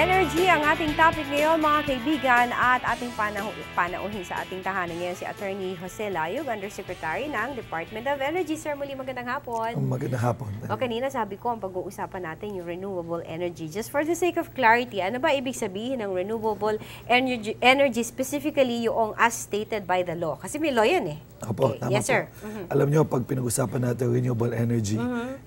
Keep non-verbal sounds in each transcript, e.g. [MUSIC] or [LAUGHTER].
Energy ang ating topic ngayon mga kaibigan at ating panahu panauhin sa ating tahanan ngayon si Attorney Jose Layog, Undersecretary ng Department of Energy. Sir, muli magandang hapon. Magandang hapon. O kanina sabi ko, ang pag-uusapan natin yung renewable energy. Just for the sake of clarity, ano ba ibig sabihin ng renewable energy, energy specifically yung as stated by the law? Kasi may law yan eh. Opo, Okay. tama Yes, po. sir. Mhm. Alam nyo, pag pinag-usapan natin renewable energy,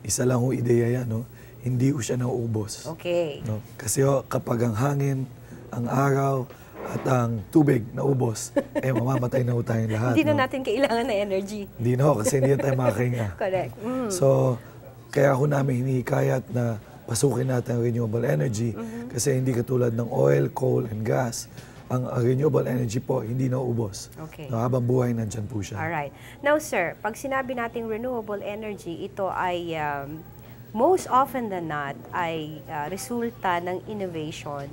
isa lang ho ideya yan, no? Hindi ho siya nauubos. Okay. No? Kasi ho, kapag ang hangin, ang araw, at ang tubig naubos, eh mamamatay na ho tayong lahat. Hindi na no? natin kailangan ng energy. Hindi na ho, kasi hindi na tayo makakahinga. [LAUGHS] Correct. Mm. So, kaya ho namin hinihikayat na pasukin natin ang renewable energy Mm-hmm. kasi hindi katulad ng oil, coal, and gas. Ang ang renewable energy po, hindi nauubos. Okay. No, habang buhay, nandyan po siya. Alright. Now, sir, pag sinabi nating renewable energy, ito ay um, most often than not ay uh, resulta ng innovation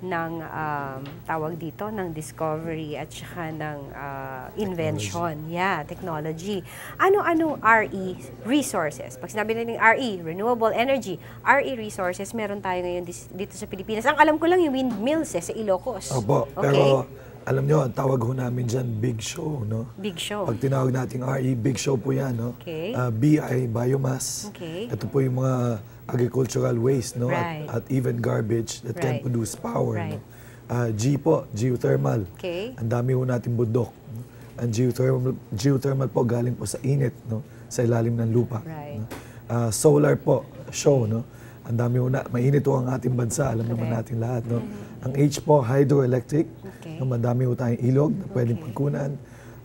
ng um, tawag dito ng discovery at saka ng uh, invention. Yeah, technology. Ano-ano RE resources? Pag sinabi natin RE, renewable energy, RE resources, meron tayo ngayon dito sa Pilipinas. Ang alam ko lang yung windmills eh, sa Ilocos. Opo, Okay. pero alam nyo, ang tawag ho namin dyan, big show, no? Big show. Pag tinawag nating RE, big show po yan, no? Okay. Ah, B ay biomass. Okay. Ito po yung mga agricultural waste, no? Right. At, at even garbage that Right. can produce power, Right. no? Ah, G po, geothermal. Okay. Ang dami ho nating bundok. no? Ang geothermal, geothermal po galing po sa init, no? Sa ilalim ng lupa. Right. no? Ah, solar po, show, no? Ang dami ho na, mainit ho ang ating bansa, alam naman Correct. natin lahat, no? Ang H po, hydroelectric. Okay. No, madami ho tayong ilog na pwedeng Okay. pagkunan.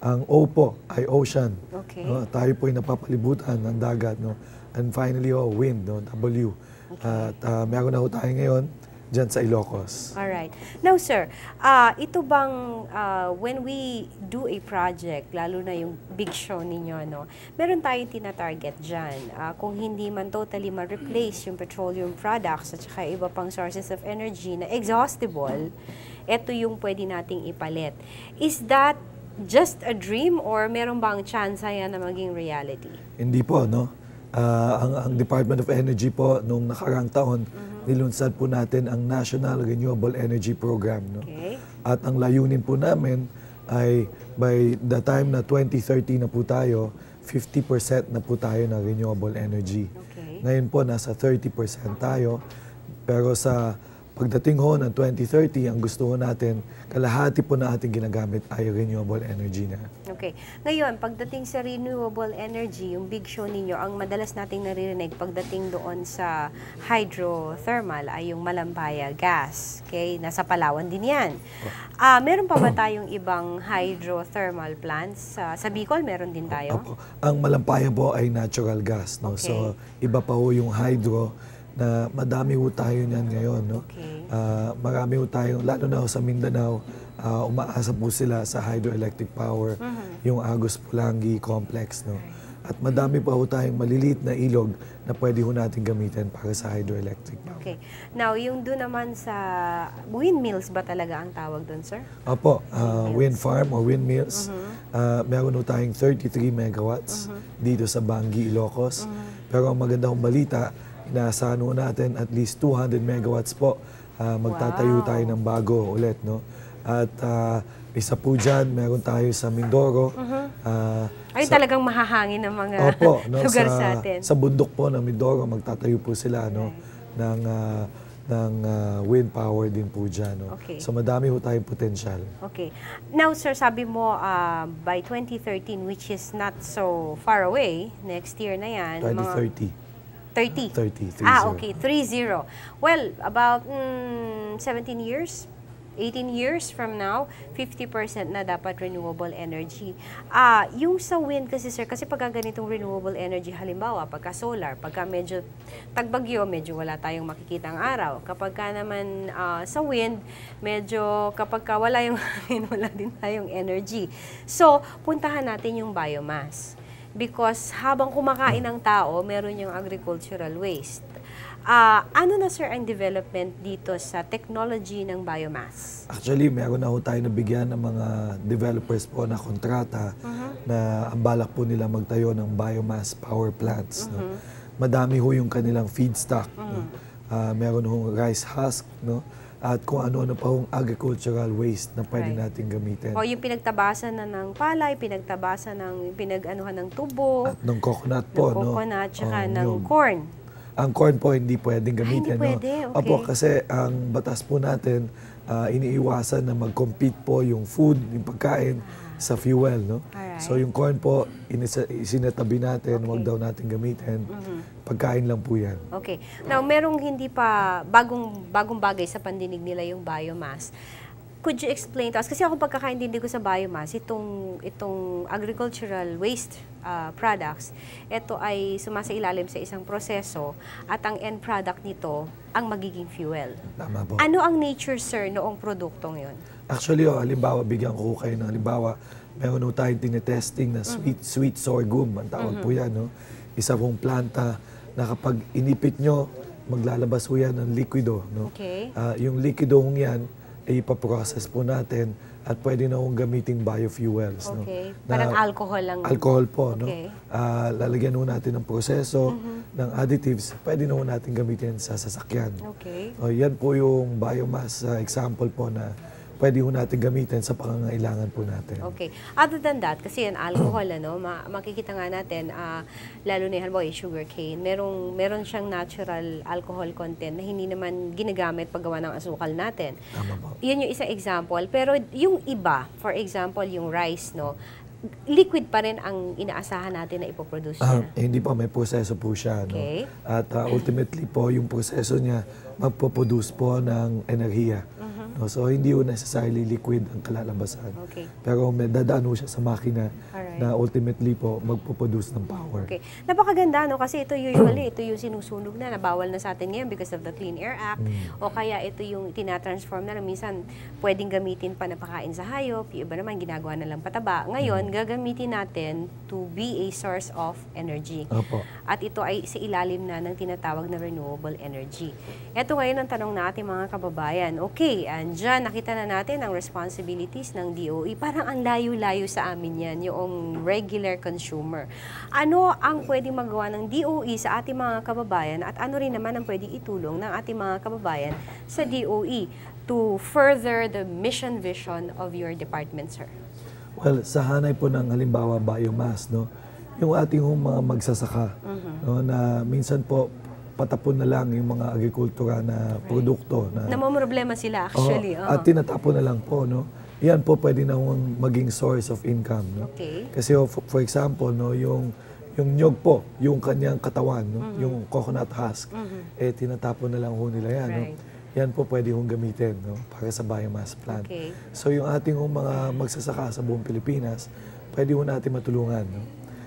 Ang O po ay ocean. Okay. No? Tayo po ay napapalibutan ng dagat. No? And finally, oh, wind, no? W. At ah, meron na ho tayo ngayon dyan sa Ilocos. Alright. Now, sir, ah, ito bang ah, when we do a project, lalo na yung big show ninyo, no, meron tayong tina-target dyan. Ah, kung hindi man totally ma-replace yung petroleum products at saka iba pang sources of energy na exhaustible, ito yung pwede nating ipalit. Is that just a dream or meron bang chance yan na maging reality? Hindi po, no? Ah, ang, ang Department of Energy po, nung nakarang taon, nilunsad po natin ang National Renewable Energy Program. No? Okay? At ang layunin po namin ay by the time na 2030 na po tayo, 50% na po tayo ng renewable energy. Okay. Ngayon po, nasa 30% tayo. Pero sa pagdating ho ng 2030, ang gusto ho natin, kalahati po na ating ginagamit ay renewable energy na. Okay. Ngayon, pagdating sa renewable energy, yung big show ninyo, ang madalas nating naririnig pagdating doon sa hydrothermal ay yung Malambaya gas. Okay? Nasa Palawan din yan. Ah, meron pa ba tayong ibang hydrothermal plants? Sa, sa Bicol, meron din tayo? Opo. Ang malampayan po ay natural gas. No? Okay. So, iba pa ho yung hydro na madami ho tayo niyan ngayon. No? Okay. Ah, marami ho tayo, lalo na ho sa Mindanao, ah, umaasa po sila sa hydroelectric power, Mm-hmm. yung Agus Pulangi complex. No? At madami pa ho tayong maliliit na ilog na pwede ho natin gamitin para sa hydroelectric power. Okay. Now, yung doon naman sa windmills ba talaga ang tawag doon, sir? Opo, ah, wind farm or windmills. Mm-hmm. Ah, meron ho tayong 33 megawatts dito sa Bangi, Ilocos. Mm-hmm. Pero ang maganda kong balita, inaasahan ho natin at least 200 megawatts po. Ah, magtatayo Wow. tayo ng bago ulit. No? At ah, isa po dyan, meron tayo sa Mindoro. Ah, Ay, sa- talagang mahahangin ng mga Opo, [LAUGHS] no, lugar sa, sa atin. sa bundok po ng Mindoro, magtatayo po sila no, ng, ah, ng ah, wind power din po dyan. No? Okay. So madami ho tayong potensyal. Okay. Now, sir, sabi mo uh, by 2013, which is not so far away, next year na yan. mga 2030. 30. 30, 30. Ah, okay. 30. Well, about mm, 17 years, 18 years from now, 50% na dapat renewable energy. Ah, yung sa wind kasi sir, kasi pagka ganitong renewable energy, halimbawa, pagka solar, pagka medyo tagbagyo, medyo wala tayong makikitang araw. Kapag ka naman ah, sa wind, medyo kapag ka wala yung [LAUGHS] hangin, wala din tayong energy. So, puntahan natin yung biomass. Because habang kumakain ng tao, meron yung agricultural waste. Ah, ano na sir ang development dito sa technology ng biomass? Actually, meron na ho tayo nabigyan ng mga developers po na kontrata na ang balak po nila magtayo ng biomass power plants. No? Madami ho yung kanilang feedstock. No? ah, meron hong rice husk, no? At kung ano-ano pa hong agricultural waste na pwede Right. natin gamitin. O yung pinagtabasan na ng palay, pinagtabasan ng pinag-anuhan ng tubo, At ng coconut ng po, no? coconut, tsaka Oh, ng yun. corn. Ang corn po hindi pwedeng gamitin. hindi pwede, no? okay. Opo, kasi ang batas po natin, ah, iniiwasan na mag-compete po yung food, yung pagkain sa fuel. No? Alright. So yung corn po, isinatabi natin, Okay. wag daw natin gamitin. Mhm. Pagkain lang po yan. Okay. Now, merong hindi pa bagong bagong bagay sa pandinig nila yung biomass. Could you explain to us? Kasi ako pagkakaintindi ko sa biomass, itong, itong agricultural waste uh, products, ito ay sumasailalim sa isang proseso at ang end product nito ang magiging fuel. Tama po. Ano ang nature, sir, noong produktong yon? Actually, oh, halimbawa, bigyan ko kayo ng halimbawa, meron ho tayong tinetesting na sweet, sweet sorghum, ang tawag po yan. No? Isa pong planta na kapag inipit nyo, maglalabas po yan ng liquido. No? Okay. Ah, yung liquido hong yan, ay ipaprocess po natin at pwede na hong gamiting biofuels. No? Okay. Na- Parang alcohol lang. alcohol po, no? Okay. Mm-hmm. Ah, lalagyan ho natin ng proseso, ng additives, pwede na ho natin gamitin sa sasakyan. Okay. O, yan po yung biomass ah, example po na pwede ho natin gamitin sa pangangailangan po natin. Okay. Other than that, kasi yan alcohol, ano, ma- makikita nga natin, ah, lalo na halimbawa yung sugar cane, merong, meron siyang natural alcohol content na hindi naman ginagamit paggawa ng asukal natin. Tama po. Yan yung isang example. Pero yung iba, for example, yung rice, no, liquid pa rin ang inaasahan natin na ipoproduce Ah, niya. eh, hindi po, may proseso po siya. No? Okay. At ah, ultimately po, yung proseso niya, magpo-produce po ng enerhiya. No? So, hindi po necessarily liquid ang kalalabasan. Okay. Pero may dadaan ho siya sa makina Alright. na ultimately po magpo-produce ng power. Okay. Napakaganda, no? Kasi ito usually, ito yung sinusunog na, nabawal na sa atin ngayon because of the Clean Air Act. O kaya ito yung tinatransform na, na minsan pwedeng gamitin pa na pakain sa hayop, yung iba naman ginagawa na lang pataba. Ngayon, gagamitin natin to be a source of energy. Opo. At ito ay sa ilalim na ng tinatawag na renewable energy. Ito ngayon ang tanong natin mga kababayan. Okay, andyan nakita na natin ang responsibilities ng DOE. Parang ang layo-layo sa amin yan, yung regular consumer. Ano ang pwedeng magawa ng DOE sa ating mga kababayan at ano rin naman ang pwedeng itulong ng ating mga kababayan sa DOE to further the mission vision of your department, sir? Well, sa hanay po ng halimbawa biomass, no, yung ating mga magsasaka, Mm-hmm. no, na minsan po patapon na lang yung mga agrikultura na produkto na Namomroblema sila actually. Oo, oo. at tinatapon na lang po, no. Yan po pwede na maging source of income, no. Okay. Kasi oh, for, for example, no, yung yung nyog po, yung kanyang katawan, no, Mm-hmm. yung coconut husk, eh tinatapon na lang ho nila yan, Right. no. Yan po pwede hong gamitin, no, para sa biomass plant. Okay. So yung ating hong mga magsasaka sa buong Pilipinas, pwede ho natin matulungan, no.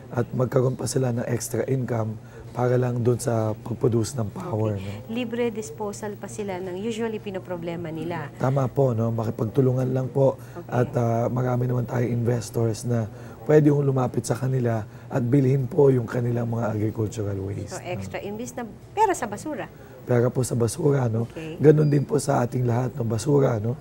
At magkaroon pa sila ng extra income para lang doon sa pag-produce ng power, no. libre disposal pa sila ng usually pinoproblema nila. Tama po, no? makipagtulungan lang po. Okay. At ah, marami naman tayong investors na pwede hong lumapit sa kanila at bilhin po yung kanilang mga agricultural waste. So extra imbis na pera sa basura. Pera po sa basura, no? Okay. Ganon din po sa ating lahat ng basura, no?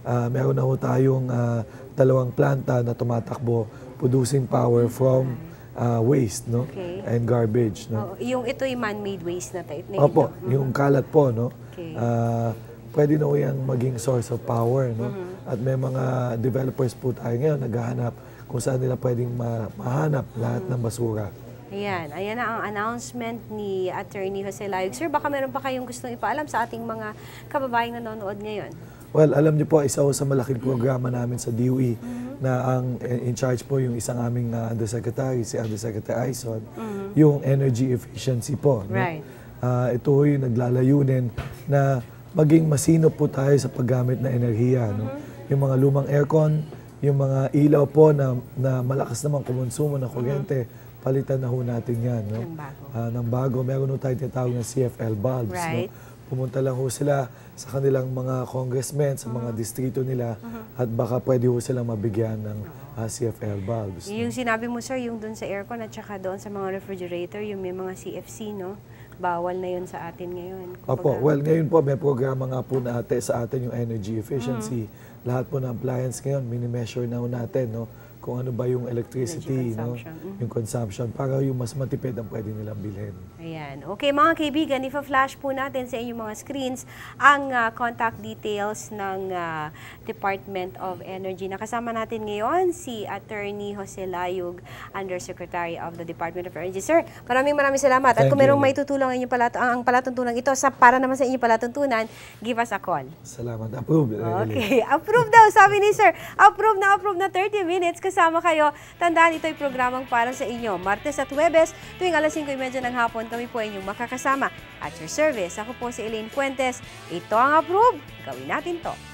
Ah, meron na ho tayong ah, dalawang planta na tumatakbo producing power from ah, waste, no? Okay. And garbage, no? Oo, yung ito yung man-made waste na tayo. na Opo, ito. yung kalat po, no? Okay. Ah, pwede na yan maging source of power, no? Mm-hmm. At may mga developers po tayo ngayon naghahanap kung saan nila pwedeng ma- mahanap lahat Mm-hmm. ng basura. Ayan, ayan na ang announcement ni Attorney Jose Layog. Sir, baka meron pa kayong gustong ipaalam sa ating mga kababayang nanonood ngayon. Well, alam niyo po, isa ho sa malaking programa namin sa DOE Mm-hmm. na ang eh, in charge po yung isang aming ah, undersecretary, si Undersecretary Aison, yung energy efficiency po. no? Mm-hmm. Right. Ah, ito ho yung naglalayunin na maging masino po tayo sa paggamit ng enerhiya. No? Mm-hmm. Yung mga lumang aircon, yung mga ilaw po na, na malakas naman kumonsumo ng kuryente, palitan na ho natin yan. No? Ng bago. Ah, ng bago. Meron ho tayo tinatawag na CFL bulbs. Right. No? Pumunta lang ho sila sa kanilang mga congressmen, sa mga distrito nila, at baka pwede ho silang mabigyan ng ah, CFL bulbs. no? Yung sinabi mo, sir, yung doon sa aircon at saka doon sa mga refrigerator, yung may mga CFC, no? Bawal na yun sa atin ngayon. Opo, well ngayon po may programa nga po na ate sa atin yung energy efficiency. Lahat po ng appliance ngayon, mini-measure na ho natin, no? Kung ano ba yung electricity, no? Mhm. yung consumption, para yung mas matipid ang pwede nilang bilhin. Ayan. Okay, mga kaibigan, ipa-flash po natin sa inyong mga screens ang ah, contact details ng ah, Department of Energy. Nakasama natin ngayon si Attorney Jose Layug, Undersecretary of the Department of Energy. Sir, maraming maraming salamat. At Thank kung merong may tutulong ang, inyong palat- ang palatuntunan ito, sa, para naman sa inyong palatuntunan, give us a call. Salamat. Approve. Evelyn. Okay, [LAUGHS] approve daw, sabi ni Sir. Approve na approve na 30 minutes kasama kayo. Tandaan, ito'y programang para sa inyo. Martes at Huwebes, tuwing alas 5.30 ng hapon, kami po inyong makakasama. At your service, ako po si Elaine Fuentes. Ito ang approve. Gawin natin to.